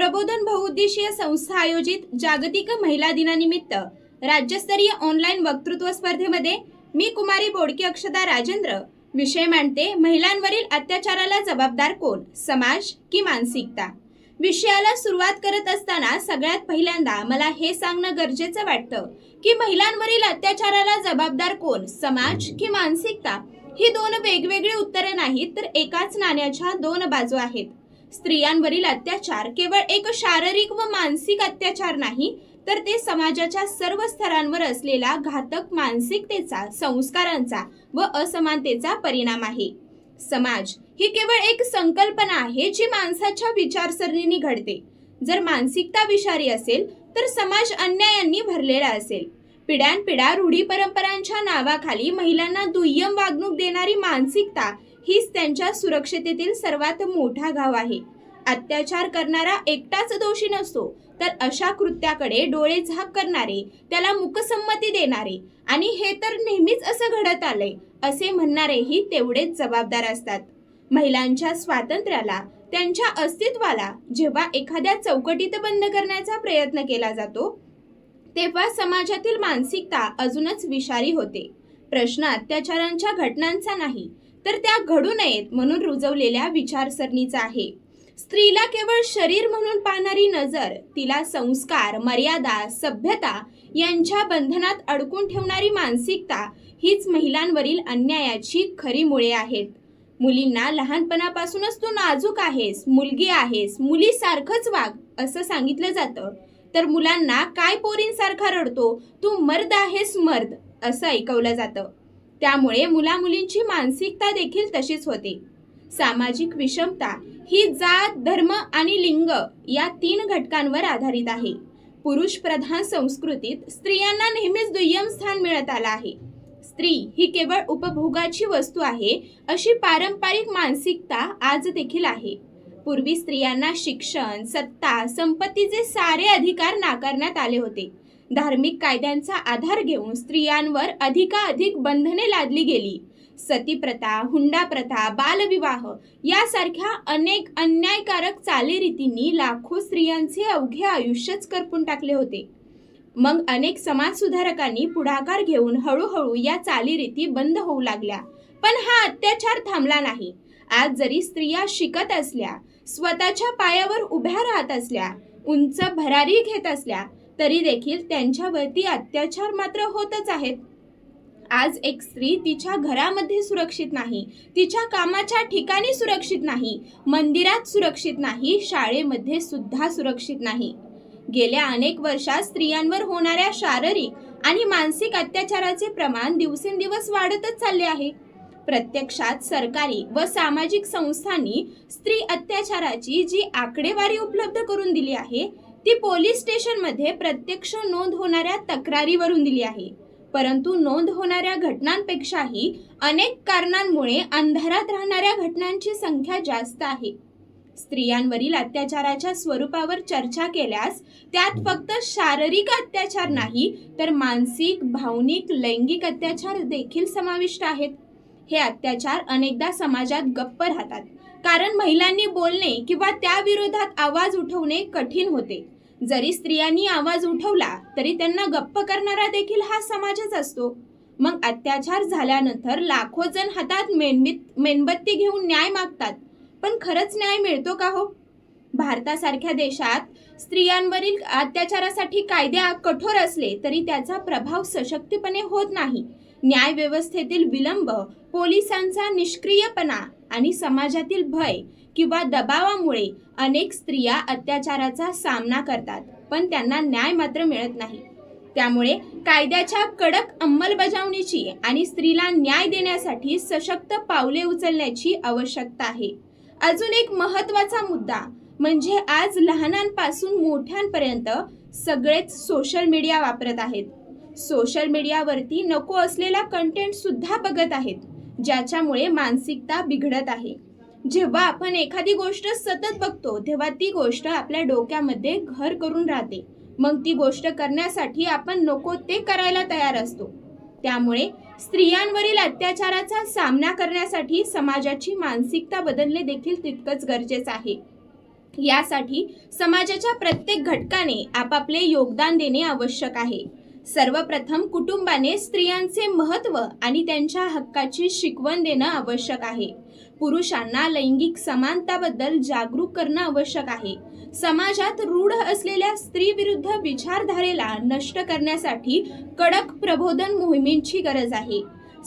प्रबोधन बहुउद्देशीय संस्था आयोजित जागतिक महिला दिनानिमित्त राज्यस्तरीय ऑनलाईन वक्तृत्व स्पर्धेमध्ये मी कुमारी बोडके अक्षता राजेंद्र. विषय मांडते महिलांवरील अत्याचाराला जबाबदार कोण? समाज की मानसिकता? विषयाला सुरुवात करत असताना सगळ्यात पहिल्यांदा मला हे सांगणं गरजेचं वाटतं की महिलांवरील अत्याचाराला जबाबदार कोण? समाज की मानसिकता? ही दोन वेगवेगळी उत्तरे नाहीत तर एकाच नाण्याच्या दोन बाजू आहेत. स्त्रियांवरील अत्याचार केवळ एक शारीरिक व मानसिक अत्याचार नाही तर ते समाजाच्या सर्व स्तरांवर असलेला घातक मानसिकतेचा संस्कारांचा व असमानतेचा परिणाम आहे. समाज ही केवळ एक संकल्पना आहे जी माणसाच्या विचारसरणीने घडते. जर मानसिकता विषारी असेल तर समाज अन्यायांनी भरलेला असेल. पिढ्यानपिढ्या रूढी परंपरांच्या नावाखाली महिलांना दुय्यम वागणूक देणारी मानसिकता हीच त्यांच्या सुरक्षिततेतील सर्वात मोठा घाव आहे. अत्याचार करणारा एकटाच दोषी नसतो तर अशा कृत्याकडे डोळे झाक करणारे त्याला मुकसंमती देणारे आणि हे तर नेहमीच असं घडत आलंय असे म्हणणारेही तेवढेच जबाबदार असतात. महिलांच्या स्वातंत्र्याला त्यांच्या अस्तित्वाला जेव्हा एखाद्या चौकटीत बंद करण्याचा प्रयत्न केला जातो तेव्हा समाजातील मानसिकता अजूनच विषारी होते. प्रश्न अत्याचारांच्या घटनांचा नाही तर त्या घडू नयेत म्हणून रुजवलेल्या विचारसरणीचा आहे. स्त्रीला केवळ शरीर म्हणून पाहणारी नजर तिला संस्कार मर्यादा सभ्यता यांच्या बंधनात अडकून ठेवणारी मानसिकता हीच महिलांवरील अन्यायाची खरी मुळे आहेत. मुलींना लहानपणापासूनच तू नाजूक आहेस मुलगी आहेस मुलीसारखंच वाग असं सांगितलं जातं. तर मुलांना काय पोरींसारखा रडतो? तू मर्द आहेस मर्द असं ऐकवलं जातं. त्यामुळे मुलामुलींची मानसिकता देखील तशीच होते. सामाजिक विषमता ही जात धर्म आणि लिंग या तीन घटकांवर आधारित आहे. पुरुष प्रधान संस्कृतीत स्त्रियांना नेहमीच दुय्यम स्थान मिळत आलं आहे. स्त्री ही केवळ उपभोगाची वस्तू आहे अशी पारंपरिक मानसिकता आज देखील आहे. पूर्वी स्त्रियांना शिक्षण सत्ता संपत्तीचे सारे अधिकार नाकारण्यात आले होते. धार्मिक कायद्यांचा आधार घेऊन स्त्रियांवर अधिकाधिक बंधने लादली गेली. सती प्रथा हुंडा प्रथा बालविवाह यासारख्या अनेक अन्यायकारक चालीरीतींनी लाखो स्त्रियांचे अवघे आयुष्यच करपून टाकले होते. मग अनेक समाजसुधारकांनी पुढाकार घेऊन हळूहळू या चालीरीती बंद होऊ लागल्या. पण हा अत्याचार थांबला नाही. आज जरी स्त्रिया शिकत असल्या स्वतःच्या पायावर उभ्या राहत असल्या उंच भरारी घेत असल्या तरी देखील त्यांच्यावरती अत्याचार मात्र होतच आहेत. आज एक स्त्री तिच्या घरामध्ये सुरक्षित नाही तिच्या कामाच्या ठिकाणी सुरक्षित नाही मंदिरात सुरक्षित नाही शाळेमध्ये सुद्धा सुरक्षित नाही. गेल्या अनेक वर्षात स्त्रियांवर होणाऱ्या शारीरिक आणि मानसिक अत्याचाराचे प्रमाण दिवसेंदिवस वाढतच चालले आहे. प्रत्यक्षात सरकारी व सामाजिक संस्थांनी स्त्री अत्याचाराची जी आकडेवारी उपलब्ध करून दिली आहे ती पोलीस स्टेशनमध्ये प्रत्यक्ष नोंद होणाऱ्या तक्रारीवरून दिली आहे. परंतु नोंद होणाऱ्या घटनांपेक्षाही अनेक कारणांमुळे अंधारात राहणाऱ्या घटनांची संख्या जास्त आहे. स्त्रियांवरील अत्याचाराच्या स्वरूपावर चर्चा केल्यास त्यात फक्त शारीरिक अत्याचार नाही तर मानसिक भावनिक लैंगिक अत्याचार देखील समाविष्ट आहेत. हे अत्याचार अनेकदा समाजात गप्प राहतात. कारण महिलांनी बोलणे किंवा त्याविरोधात आवाज उठवणे कठीण होते. जरी स्त्रियांनी आवाज उठवला तरी त्यांना गप्प करणारा देखील हा समाजच असतो. मग अत्याचार झाल्यानंतर लाखो जण हातात मेणबीत मेणबत्ती घेऊन न्याय मागतात. पण खरंच न्याय मिळतो का हो? भारतासारख्या देशात स्त्रियांवरील अत्याचारासाठी कायदे कठोर असले तरी त्याचा प्रभाव सशक्तपणे होत नाही. न्याय व्यवस्थेतील विलंब पोलिसांचा निष्क्रियपणा आणि समाजातील भय किंवा दबावामुळे अनेक स्त्रिया अत्याचाराचा सामना करतात पण त्यांना न्याय मात्र मिळत नाही. त्यामुळे कायद्याच्या कडक अंमलबजावणीची आणि स्त्रीला न्याय देण्यासाठी सशक्त पावले उचलण्याची आवश्यकता आहे. अजून एक महत्त्वाचा मुद्दा म्हणजे आज लहानांपासून मोठ्यांपर्यंत सगळेच सोशल मीडिया वापरत आहेत. सोशल मीडियावरती नको असलेला कंटेंट सुद्धा बघत आहेत. ज्याच्यामुळे मानसिकता बिघडत आहे. जेव्हा आपण एखादी गोष्ट सतत बघतो तेव्हा ती गोष्ट आपल्या डोक्यामध्ये घर करून राहते. मग ती गोष्ट करण्यासाठी आपण नको ते करायला तयार असतो. त्यामुळे स्त्रियांवरील अत्याचाराचा सामना करण्यासाठी समाजाची मानसिकता बदलणे देखील तितकंच गरजेचं आहे. यासाठी समाजाच्या प्रत्येक घटकाने आपापले योगदान देणे आवश्यक आहे. सर्वप्रथम कुटुंबाने स्त्रियांचे महत्त्व आणि त्यांच्या हक्काची शिकवण देणं आवश्यक आहे. पुरुषांना लैंगिक समानताबद्दल जागरूक करणं आवश्यक आहे. समाजात रूढ असलेल्या स्त्रीविरुद्ध विचारधारेला नष्ट करण्यासाठी कडक प्रबोधन मोहिमेची गरज आहे.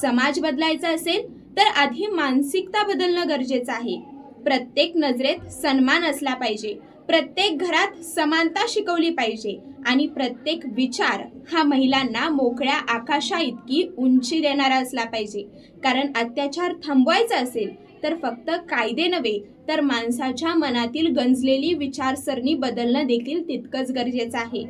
समाज बदलायचा असेल तर आधी मानसिकता बदलणं गरजेचं आहे. प्रत्येक नजरेत सन्मान असला पाहिजे. प्रत्येक घरात समानता शिकवली पाहिजे आणि प्रत्येक विचार हा महिलांना मोकळ्या आकाशा इतकी उंची देणारा असला पाहिजे. कारण अत्याचार थांबवायचा असेल तर फक्त कायदे नव्हे तर माणसाच्या मनातील गंजलेली विचारसरणी बदलणं देखील तितकंच गरजेचं आहे.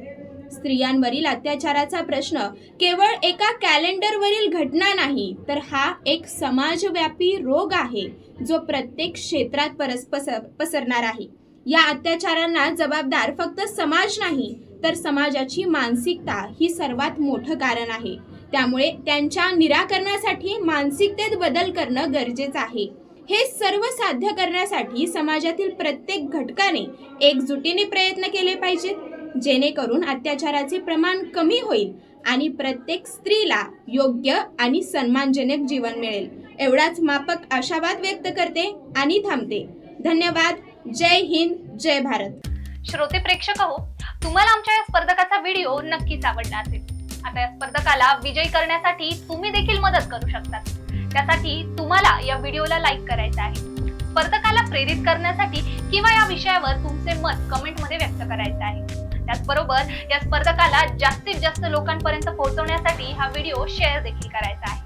स्त्रियांवरील अत्याचाराचा प्रश्न केवळ एका कॅलेंडरवरील घटना नाही तर हा एक समाजव्यापी रोग आहे जो प्रत्येक क्षेत्रात परस पसर पसरणार आहे. या अत्याचारांना जबाबदार फक्त समाज नाही तर समाजाची मानसिकता ही सर्वात मोठं कारण आहे. त्यामुळे त्यांच्या निराकरणासाठी मानसिकतेत बदल करणं गरजेचं आहे. हे सर्व साध्य करण्यासाठी समाजातील प्रत्येक घटकाने एकजुटीने प्रयत्न केले पाहिजेत जेणेकरून अत्याचाराचे प्रमाण कमी होईल आणि प्रत्येक स्त्रीला योग्य आणि सन्मानजनक जीवन मिळेल. एवढाच मापक आशावाद व्यक्त करते आणि थांबते. धन्यवाद. जय हिंद जय भारत. श्रोते प्रेक्षक हो तुम्हाला आमच्या या स्पर्धकाचा व्हिडिओ नक्कीच आवडला असेल. आता या स्पर्धकाला विजयी करण्यासाठी तुम्ही देखील मदत करू शकता. त्यासाठी तुम्हाला या व्हिडिओला लाईक करायचं आहे. स्पर्धकाला प्रेरित करण्यासाठी किंवा या विषयावर तुमचे मत कमेंटमध्ये व्यक्त करायचं आहे. त्याचबरोबर या स्पर्धकाला जास्तीत जास्त लोकांपर्यंत पोहोचवण्यासाठी हा व्हिडिओ शेअर देखील करायचा आहे.